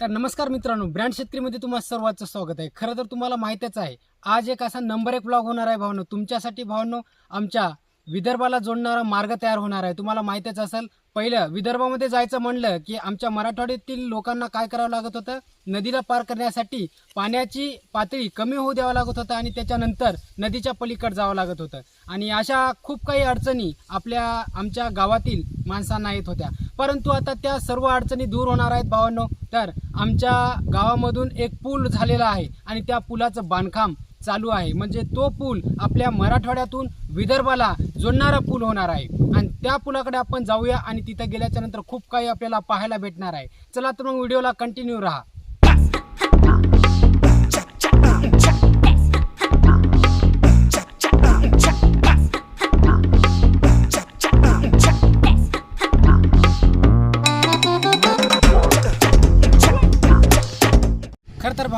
तर नमस्कार मित्रांनो ब्रँड शेतकरीमध्ये तुम्हाला सर्वांचं स्वागत आहे. खरं तर तुम्हाला माहितीच आहे आज एक असा नंबर एक ब्लॉग होणार आहे भावनो. तुमच्यासाठी भावनो आमच्या विदर्भाला जोडणारा मार्ग तयार होणार आहे. तुम्हाला माहितीच असेल पहिलं विदर्भामध्ये जायचं म्हणलं की आमच्या मराठवाड्यातील लोकांना काय करावं लागत होतं? नदीला पार करण्यासाठी पाण्याची पातळी कमी होऊ द्यावं लागत होतं आणि त्याच्यानंतर नदीच्या पलीकडे जावं लागत होतं. आणि अशा खूप काही अडचणी आपल्या आमच्या गावातील माणसांना येत होत्या. परंतु आता त्या सर्व अडचणी दूर होणार आहेत भावांनो. तर आमच्या गावामधून एक पूल झालेला आहे आणि त्या पुलाचं बांधकाम चालू आहे. म्हणजे तो पूल आपल्या मराठवाड्यातून विदर्भाला जोडणारा पूल होणार आहे. आणि त्या पुलाकडे आपण जाऊया आणि तिथं गेल्याच्यानंतर खूप काही आपल्याला पाहायला भेटणार आहे. चला तर मग व्हिडिओला कंटिन्यू राहा.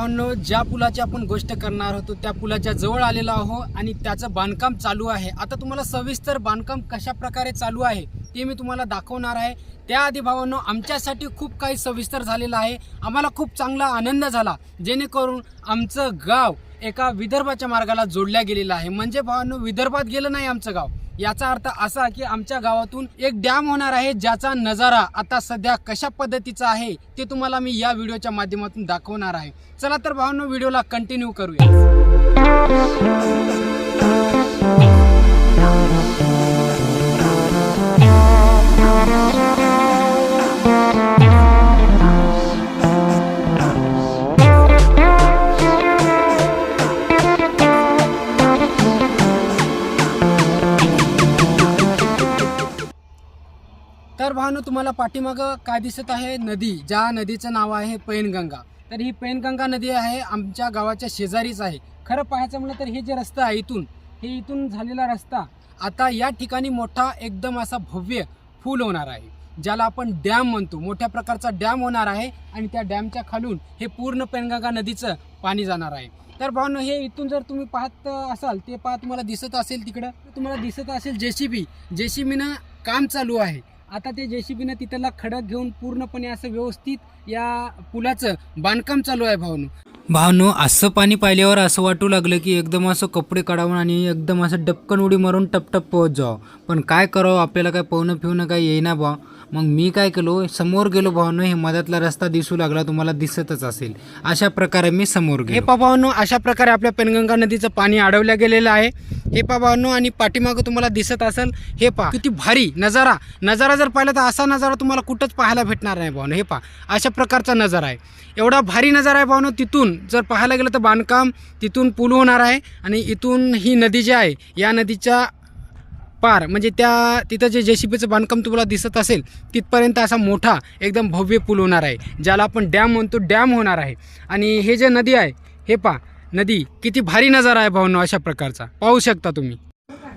भावनो ज्या पुलाची आपण गोष्ट करणार होतो त्या पुलाच्या जवळ आलेलो आहो आणि त्याचं बांधकाम चालू आहे. आता तुम्हाला सविस्तर बांधकाम कशा प्रकारे चालू आहे ते मी तुम्हाला दाखवणार आहे. त्याआधी भावांनो आमच्यासाठी खूप काही सविस्तर झालेलं आहे. आम्हाला खूप चांगला आनंद झाला जेणेकरून आमचं गाव एका विदर्भाच्या मार्गाला जोडल्या गेलेलं आहे. म्हणजे भावांनो विदर्भात गेलं नाही आमचं गाव. याचा अर्थ असा की आमच्या गावातून एक डॅम होणार आहे ज्याचा नजारा आता सध्या कशा पद्धतीचा आहे ते तुम्हाला मी या व्हिडिओच्या माध्यमातून दाखवणार आहे. चला तर भावनो व्हिडिओला कंटिन्यू करूया तर तुम्हाला पाठीमागं काय दिसत आहे? नदी ज्या नदीचं नाव आहे पैनगंगा. तर ही पैनगंगा नदी आहे आमच्या गावाच्या शेजारीच आहे. खरं पाहायचं म्हणलं तर हे जे रस्ता आहे इथून हे इथून झालेला रस्ता आता या ठिकाणी मोठा एकदम असा भव्य फूल होणार आहे ज्याला आपण डॅम म्हणतो. मोठ्या प्रकारचा डॅम होणार आहे आणि त्या डॅमच्या खालून हे पूर्ण पैनगंगा नदीचं पाणी जाणार आहे. तर भावनो हे इथून जर तुम्ही पाहत असाल ते पाहा तुम्हाला दिसत असेल तिकडं तुम्हाला दिसत असेल जेसीबी. जेसीबीनं काम चालू आहे. आता ते जेसीबीनं तिथला खडक घेऊन पूर्णपणे असं व्यवस्थित या पुलाचं बांधकाम चालू आहे भावनो. भावनो असं पाणी पाहिल्यावर असं वाटू लागलं की एकदम असं कपडे काढावून आणि एकदम असं डपकन उडी मारून टपटप पोहोच जावं. पण काय करावं आपल्याला काय पोहणं फिवणं काय येईना बा. मग मी काय केलो? समोर गेलो भावनो हे मधातला रस्ता दिसू लागला तुम्हाला दिसतच असेल. अशा प्रकारे मी समोर गेलो हे पा भावनो अशा प्रकारे आपल्या पेनगंगा नदीचं पाणी अडवल्या गेलेलं आहे. हे पा भावनो आणि पाठीमागं तुम्हाला दिसत असेल. हे पा किती भारी नजारा. नजारा जर पाहिला तर असा नजारा तुम्हाला कुठंच पाहायला भेटणार नाही भावनो. हे पा अशा प्रकारचा नजारा आहे. एवढा भारी नजारा आहे भावनो तिथून जर पाहायला गेलं तर बांधकाम तिथून पूल होणार आहे आणि इथून ही नदी जी आहे या नदीच्या पार. म्हणजे त्या तिथं जे जेसीबीचं बांधकाम तुम्हाला दिसत असेल तिथपर्यंत असा मोठा एकदम भव्य पूल होणार आहे ज्याला आपण डॅम म्हणतो डॅम होणार आहे. आणि हे जे नदी आहे हे पा नदी किती भारी नजारा आहे भावनो अशा प्रकारचा. पाहू शकता तुम्ही.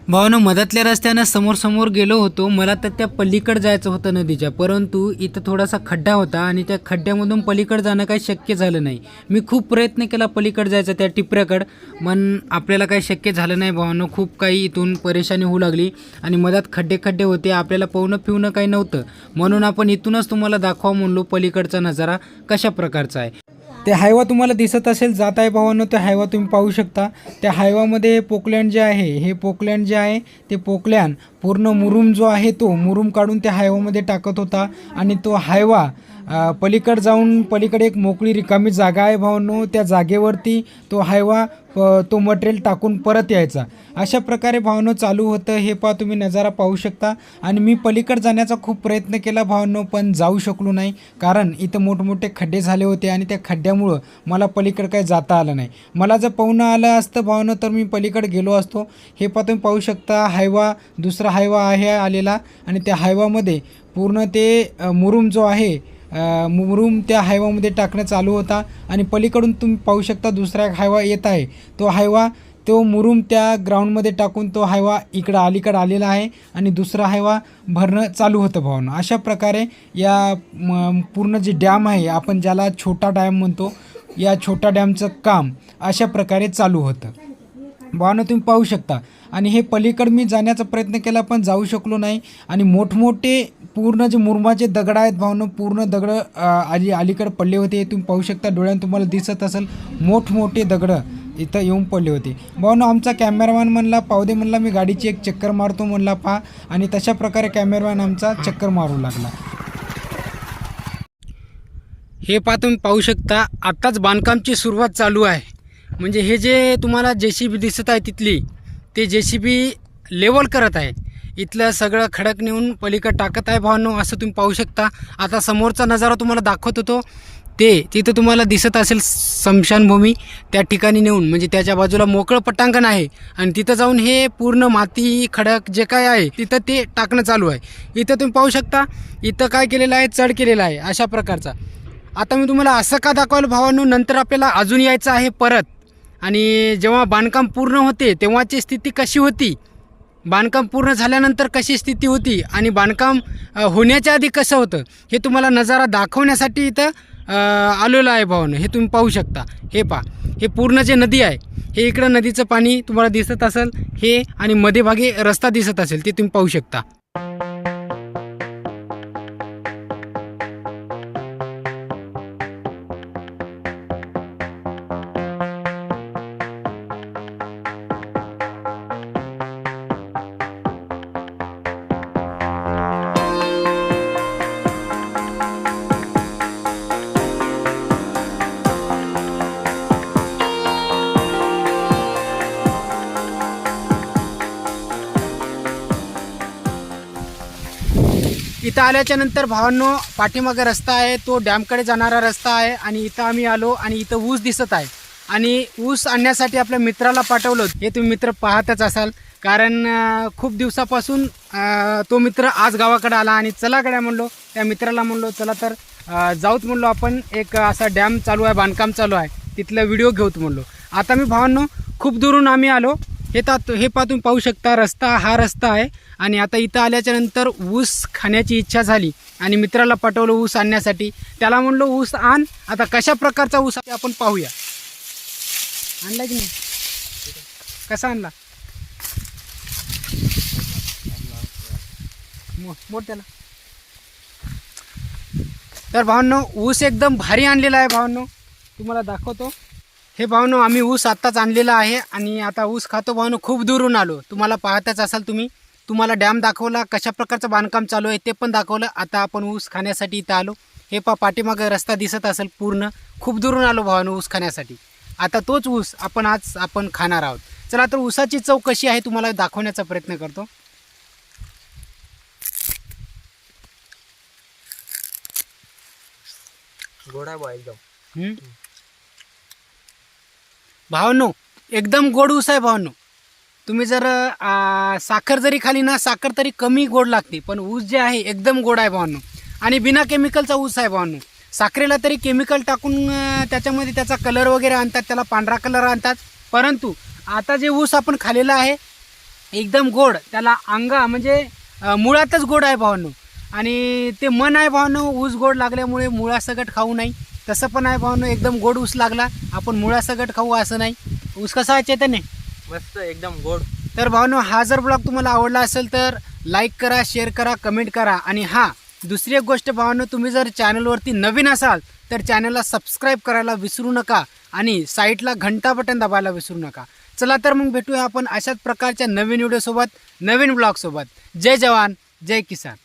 भावानं मधातल्या रस्त्यानं समोर समोर गेलो होतो. मला तर त्या पलीकडे जायचं होतं नदीच्या. परंतु इथं थोडासा खड्डा होता आणि त्या खड्ड्यामधून पलीकडे जाणं काही शक्य झालं नाही. मी खूप प्रयत्न केला पलीकडे जायचा त्या टिपऱ्याकडं पण आपल्याला काही शक्य झालं नाही भावानं. खूप काही इथून परेशानी होऊ लागली आणि मधात खड्डे खड्डे होते. आपल्याला पोहणं पिवणं काही नव्हतं. म्हणून आपण इथूनच तुम्हाला दाखवा म्हणलो पलीकडचा नजारा कशा प्रकारचा आहे. ते हायवा तुम्हाला दिसत असेल जात आहे भावांनो ते हायवा तुम्ही पाहू शकता. त्या हायवामध्ये हे पोकलँड जे आहे हे पोकलँड जे आहे ते पोकलँड पूर्ण मुरुम जो आहे तो मुरुम काढून त्या हायवामध्ये टाकत होता. आणि तो हायवा पलीकड पलीकडे जाऊन पलीकडे एक मोकळी रिकामी जागा आहे भावांनो. त्या जागेवरती तो हायवा तो मटेरियल टाकून परत यायचा. अशा प्रकारे भावनो चालू होतं हे पहा तुम्ही नजारा पाहू शकता. आणि मी पलीकड जाण्याचा खूप प्रयत्न केला भावनो पण जाऊ शकलो नाही. कारण इथं मोठमोठे खड्डे झाले होते आणि त्या खड्ड्यामुळं मला पलीकडं काही जाता आलं नाही. मला जर पोहणं आलं असतं भावनं तर मी पलीकडं गेलो असतो. हे पहा तुम्ही पाहू शकता हायवा दुसरा हायवा आहे आलेला. आणि त्या हायवामध्ये पूर्ण ते मुरुम जो आहे मुमरूम त्या हायवामध्ये टाकणं चालू होता. आणि पलीकडून तुम्ही पाहू शकता दुसरा एक हायवा येत आहे. तो हायवा तो मुरुम त्या ग्राउंडमध्ये टाकून तो हायवा इकडं अलीकडं आलेला आहे. आणि दुसरा हायवा भरणं चालू होतं भावनं. अशा प्रकारे या पूर्ण जे डॅम आहे आपण ज्याला छोटा डॅम म्हणतो या छोट्या डॅमचं काम अशा प्रकारे चालू होतं. भावनं तुम्ही पाहू शकता. आणि हे पलीकड मी जाण्याचा प्रयत्न केला पण जाऊ शकलो नाही. आणि मोठमोठे पूर्ण जे मुरमाचे दगड आहेत भावनं पूर्ण दगड आली अलीकडे पडले होते. हे तुम्ही पाहू शकता डोळ्यानं तुम्हाला दिसत असेल मोठमोठे दगडं इथं येऊन पडले होते. भावनं आमचा कॅमेरामॅन म्हणला पावदे म्हणला मी गाडीची एक चक्कर मारतो म्हणला पहा. आणि तशा प्रकारे कॅमेरामॅन आमचा चक्कर मारू लागला. हे पहा तुम्ही पाहू शकता आत्ताच बांधकामची सुरुवात चालू आहे. म्हणजे हे जे तुम्हाला जे सी बी दिसत आहे तिथली ते जे सी बी लेवल करत आहे. इथलं सगळं खडक नेऊन पलीकडं टाकत आहे भावांनो असं तुम्ही पाहू शकता. आता समोरचा नजारा तुम्हाला दाखवत होतो. ते तिथं तुम्हाला दिसत असेल स्मशानभूमी त्या ठिकाणी नेऊन. म्हणजे त्याच्या बाजूला मोकळं पटांगण आहे. आणि तिथं जाऊन हे पूर्ण माती खडक जे काय आहे तिथं ते टाकणं चालू आहे. इथं तुम्ही पाहू शकता इथं काय केलेलं आहे चढ केलेला आहे अशा प्रकारचा. आता मी तुम्हाला असं का दाखवलं भावांनो नंतर आपल्याला अजून यायचं आहे परत. आणि जेव्हा बांधकाम पूर्ण होते तेव्हाची स्थिती कशी होती? बांधकाम पूर्ण झाल्यानंतर कशी स्थिती होती आणि बांधकाम होण्याच्या आधी कसं होतं हे तुम्हाला नजारा दाखवण्यासाठी इथं आलेलं आहे भावानं. हे तुम्ही पाहू शकता. हे पा हे पूर्ण जे नदी आहे हे इकडं नदीचं पाणी तुम्हाला दिसत असेल हे आणि मध्येभागी रस्ता दिसत असेल ते तुम्ही पाहू शकता. इथं आल्याच्यानंतर भावांनो पाठीमागे रस्ता आहे तो डॅमकडे जाणारा रस्ता आहे आणि इथं आम्ही आलो आणि इथं ऊस दिसत आहे. आणि ऊस आणण्यासाठी आपल्या मित्राला पाठवलं. हे तुम्ही मित्र पाहतच असाल. कारण खूप दिवसापासून तो मित्र आज गावाकडे आला आणि चला म्हणलो. त्या मित्राला म्हणलो चला तर जाऊत म्हणलो आपण. एक असा डॅम चालू आहे बांधकाम चालू आहे. तिथला व्हिडिओ घेऊत म्हणलो. आता मी भावांनो खूप दुरून आम्ही आलो. हे हे पा तुम्ही पाहू शकता रस्ता हा रस्ता आहे. आणि आता इथं आल्याच्यानंतर ऊस खाण्याची इच्छा झाली. आणि मित्राला पाठवलं ऊस आणण्यासाठी. त्याला म्हणलो ऊस आण. आता कशा प्रकारचा ऊस आहे आपण पाहूया. आणला की नाही? कसा आणला? मो- त्याला. तर भावांनो ऊस एकदम भारी आणलेला आहे भावांनो. तुम्हाला दाखवतो. हे भावनो आम्ही ऊस आत्ताच आणलेला आहे आणि आता ऊस खातो भावनो खूप दूरून आलो. तुम्हाला पाहतच असाल तुम्ही. तुम्हाला डॅम दाखवला कशा प्रकारचं बांधकाम चालू आहे ते पण दाखवलं. आता आपण ऊस खाण्यासाठी इथं आलो. हे पा पाठीमागं रस्ता दिसत असेल पूर्ण. खूप दुरून आलो भावानो ऊस खाण्यासाठी. आता तोच ऊस आपण आज आपण खाणार आहोत. चला तर ऊसाची चव कशी आहे तुम्हाला दाखवण्याचा प्रयत्न करतो. गोडा बा एकदम हम्म? भावनो एकदम गोड ऊस आहे भावनो. तुम्ही जर आ, साखर जरी खाली ना साखर तरी कमी गोड लागते पण ऊस जे आहे एकदम गोड आहे भावनो. आणि बिना केमिकलचा ऊस आहे भावनो. साखरेला तरी केमिकल टाकून त्याच्यामध्ये त्याचा कलर वगैरे आणतात त्याला पांढरा कलर आणतात. परंतु आता जे ऊस आपण खालेला आहे एकदम गोड त्याला अंगा म्हणजे मुळातच गोड आहे भावांनो. आणि ते मन आहे भावनो ऊस गोड लागल्यामुळे मुळासकट खाऊ नाही तसं पण आहे भावांनो एकदम गोड ऊस लागला. आपण मुळासकट खाऊ असं नाही. ऊस कसा आहे चैतन्य? मस्त एकदम गोड. तर भावांनो हा जर ब्लॉग तुम्हाला आवडला असेल तर लाईक करा शेअर करा कमेंट करा. आणि हा दुसरी एक गोष्ट भावांनो तुम्ही जर चॅनलवरती नवीन असाल तर चॅनलला सबस्क्राईब करायला विसरू नका आणि साईटला घंटा बटन दाबायला विसरू नका. चला तर मग भेटूया आपण अशाच प्रकारच्या नवीन व्हिडिओसोबत नवीन ब्लॉगसोबत. जय जवान जय किसान.